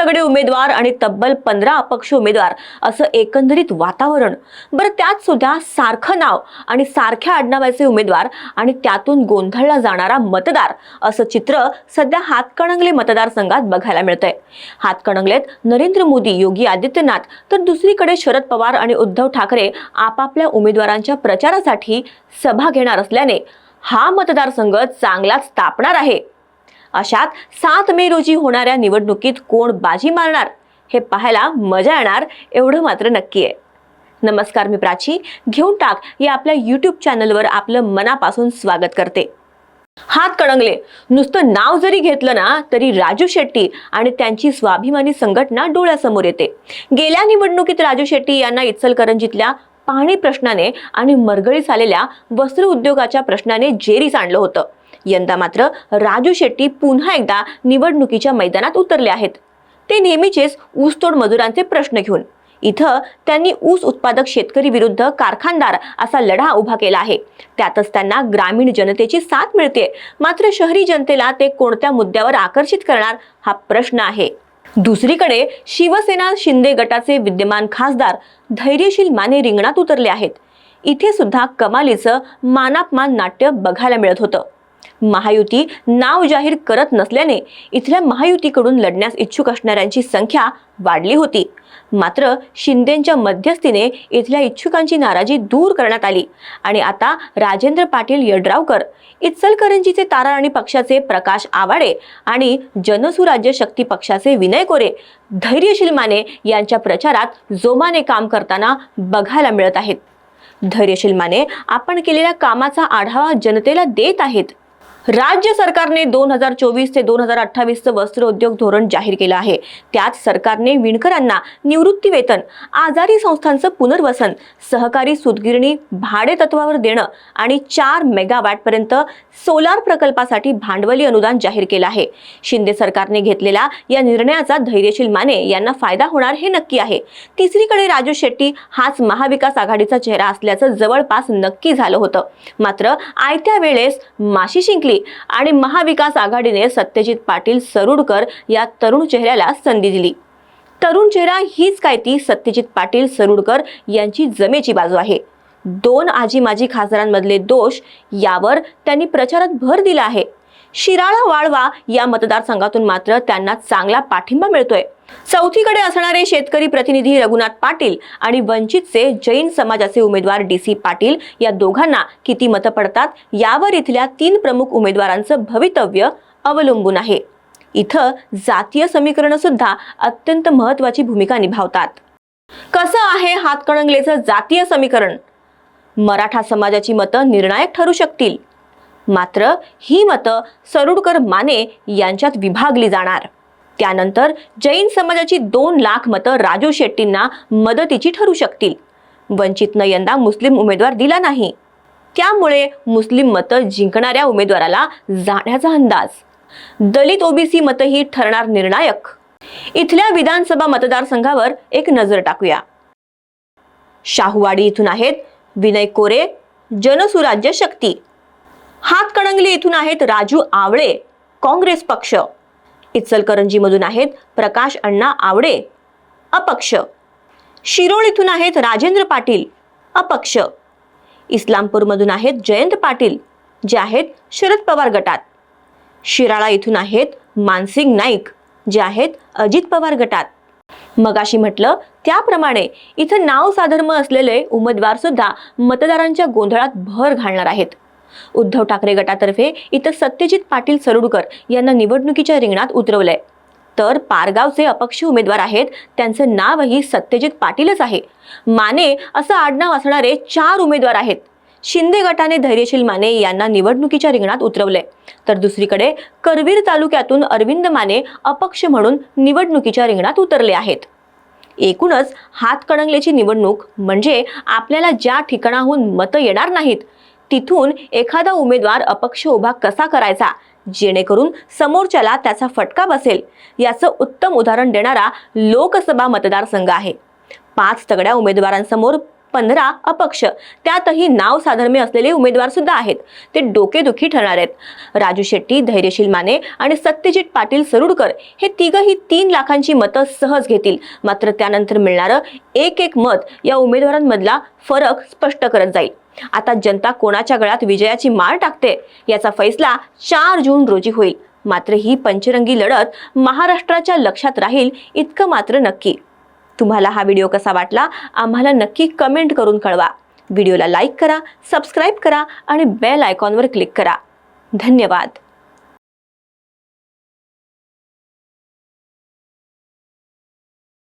सगळे उमेदवार आणि तब्बल पंधरा अपक्ष उमेदवार असं एकंदरीत वातावरण. बरं त्यात सुद्धा सारखं नाव आणि सारख्या आडनावाचे उमेदवार आणि त्यातून गोंधळला जाणारा मतदार असं चित्र सध्या हातकणंगले मतदारसंघात बघायला मिळतंय. हातकणंगलेत नरेंद्र मोदी योगी आदित्यनाथ तर दुसरीकडे शरद पवार आणि उद्धव ठाकरे आपापल्या उमेदवारांच्या प्रचारासाठी सभा घेणार असल्याने हा मतदारसंघ चांगलाच तापणार आहे. अशात सात मे रोजी होणाऱ्या निवडणुकीत कोण बाजी मारणार? हे पाहायला मजा येणार एवढं मात्र नक्की आहे. नमस्कार मी प्राची घेऊन टाक या आपल्या यूट्यूब चॅनलवर आपलं मनापासून स्वागत करते. हात कणंगले. नुसतं नाव जरी घेतलं ना तरी राजू शेट्टी आणि त्यांची स्वाभिमानी संघटना डोळ्यासमोर येते. गेल्या निवडणुकीत राजू शेट्टी यांना इचलकरंजीतल्या पाणी प्रश्नाने आणि मरगळीस आलेल्या वस्त्र उद्योगाच्या प्रश्नाने जेरीस आणलं होतं. यंदा मात्र राजू शेट्टी पुन्हा एकदा निवडणुकीच्या मैदानात उतरले आहेत. ते नेहमीचेच ऊसतोड मजुरांचे प्रश्न घेऊन. इथं त्यांनी ऊस उत्पादक शेतकरी विरुद्ध कारखानदार असा लढा उभा केला आहे. त्यातच त्यांना ग्रामीण जनतेची साथ मिळते. मात्र शहरी जनतेला ते कोणत्या मुद्द्यावर आकर्षित करणार हा प्रश्न आहे. दुसरीकडे शिवसेना शिंदे गटाचे विद्यमान खासदार धैर्यशील माने रिंगणात उतरले आहेत. इथे सुद्धा कमालीचं मानापमान नाट्य बघायला मिळत होतं. महायुती नाव जाहीर करत नसल्याने इथल्या महायुतीकडून लढण्यास इच्छुक असणाऱ्यांची संख्या वाढली होती. मात्र शिंदेच्या मध्यस्थीने इथल्या इच्छुकांची नाराजी दूर करण्यात आली आणि आता राजेंद्र पाटील यड्रावकर इचलकरंजीचे तारा आणि पक्षाचे प्रकाश आवाडे आणि जनसुराज्य शक्ती पक्षाचे विनय कोरे धैर्यशील माने यांच्या प्रचारात जोमाने काम करताना बघायला मिळत आहेत. धैर्यशील माने आपण केलेल्या कामाचा आढावा जनतेला देत आहेत. राज्य सरकारने दोन हजार चोवीस ते दोन हजार अठ्ठावीसचं वस्त्र उद्योग धोरण जाहीर केलं आहे. त्यात सरकारने विणकरांना निवृत्ती वेतन आजारी संस्थांचं पुनर्वसन सहकारी सुदगिरणी भाडे तत्वावर देणं आणि चार मेगावॅटपर्यंत सोलार प्रकल्पासाठी भांडवली अनुदान जाहीर केलं आहे. शिंदे सरकारने घेतलेल्या या निर्णयाचा धैर्यशील माने यांना फायदा होणार हे नक्की आहे. तिसरीकडे राजू शेट्टी हाच महाविकास आघाडीचा चेहरा असल्याचं जवळपास नक्की झालं होतं. मात्र आयत्या वेळेस माशी शिंकली आणि महाविकास आघाडीने सत्यजित पाटील सरुडकर या तरुण चेहऱ्याला संधी दिली. तरुण चेहरा हीच काय ती? सत्यजित पाटील सरुडकर यांची जमेची बाजू आहे. दोन आजी माजी खासदारांमधले दोष यावर त्यांनी प्रचारात भर दिला आहे. शिराळा वाळवा या मतदारसंघातून मात्र त्यांना चांगला पाठिंबा मिळतोय. चौथीकडे असणारे शेतकरी प्रतिनिधी रघुनाथ पाटील आणि वंचितचे जैन समाजाचे उमेदवार डी सी पाटील या दोघांना किती मतं पडतात? यावर इथल्या तीन प्रमुख उमेदवारांचं भवितव्य अवलंबून आहे. इथं जातीय समीकरणं सुद्धा अत्यंत महत्वाची भूमिका निभावतात. कसं आहे हातकणंगलेचं जातीय समीकरण? मराठा समाजाची मतं निर्णायक ठरू शकतील. मात्र ही मतं सरुडकर माने यांच्यात विभागली जाणार. त्यानंतर जैन समाजाची दोन लाख मतं राजू शेट्टींना मदतीची ठरू शकतील. वंचितनं यंदा मुस्लिम उमेदवार दिला नाही. त्यामुळे मुस्लिम मतं जिंकणाऱ्या उमेदवाराला जाण्याचा अंदाज. दलित ओबीसी मतही ठरणार निर्णायक. इथल्या विधानसभा मतदारसंघावर एक नजर टाकूया. शाहूवाडी इथून आहेत विनय कोरे जनसुराज्य शक्ती. हातकणंगले इथून आहेत राजू आवळे काँग्रेस पक्ष. इचलकरंजीमधून आहेत प्रकाश अण्णा आवडे अपक्ष. शिरोळ इथून आहेत राजेंद्र पाटील अपक्ष. इस्लामपूरमधून आहेत जयंत पाटील जे आहेत शरद पवार गटात. शिराळा इथून आहेत मानसिंग नाईक जे आहेत अजित पवार गटात. मगाशी म्हटलं त्याप्रमाणे इथं नाव साधर्म असलेले उमेदवार सुद्धा मतदारांच्या गोंधळात भर घालणार आहेत. उद्धव ठाकरे गटातर्फे इथं सत्यजित पाटील सरुडकर यांना निवडणुकीच्या रिंगणात उतरवलंय. तर पारगावचे अपक्ष उमेदवार आहेत त्यांचं नावही सत्यजित पाटीलच आहे. माने असं आडनाव असणारे चार उमेदवार आहेत. शिंदे गटाने धैर्यशील माने यांना निवडणुकीच्या रिंगणात उतरवलंय. तर दुसरीकडे करवीर तालुक्यातून अरविंद माने अपक्ष म्हणून निवडणुकीच्या रिंगणात उतरले आहेत. एकूणच हातकणंगलेची निवडणूक म्हणजे आपल्याला ज्या ठिकाणाहून मतं येणार नाहीत तिथून एखादा उमेदवार अपक्ष उभा कसा करायचा? जेणेकरून समोरच्याला त्याचा फटका बसेल. याचं उत्तम उदाहरण देणारा लोकसभा मतदारसंघ आहे. पाच तगड्या उमेदवारांसमोर पंधरा अपक्ष. त्यातही नाव साधर्म्य असलेले उमेदवार सुद्धा आहेत. ते डोकेदुखी ठरणार आहेत. राजू शेट्टी धैर्यशील माने आणि सत्यजित पाटील सरुडकर हे तिघही तीन लाखांची मतं सहज घेतील. मात्र त्यानंतर मिळणारं एक एक मत या उमेदवारांमधला फरक स्पष्ट करत जाईल. आता जनता कोणाच्या गळ्यात विजयाची माळ टाकते याचा फैसला चार जून रोजी होईल. मात्र ही पंचरंगी लढत महाराष्ट्राच्या लक्षात राहील इतकं मात्र नक्की. तुम्हाला हा व्हिडिओ कसा वाटला आम्हाला नक्की कमेंट करून कळवा. व्हिडिओला लाईक करा सबस्क्राईब करा आणि बेल आयकॉनवर क्लिक करा. धन्यवाद.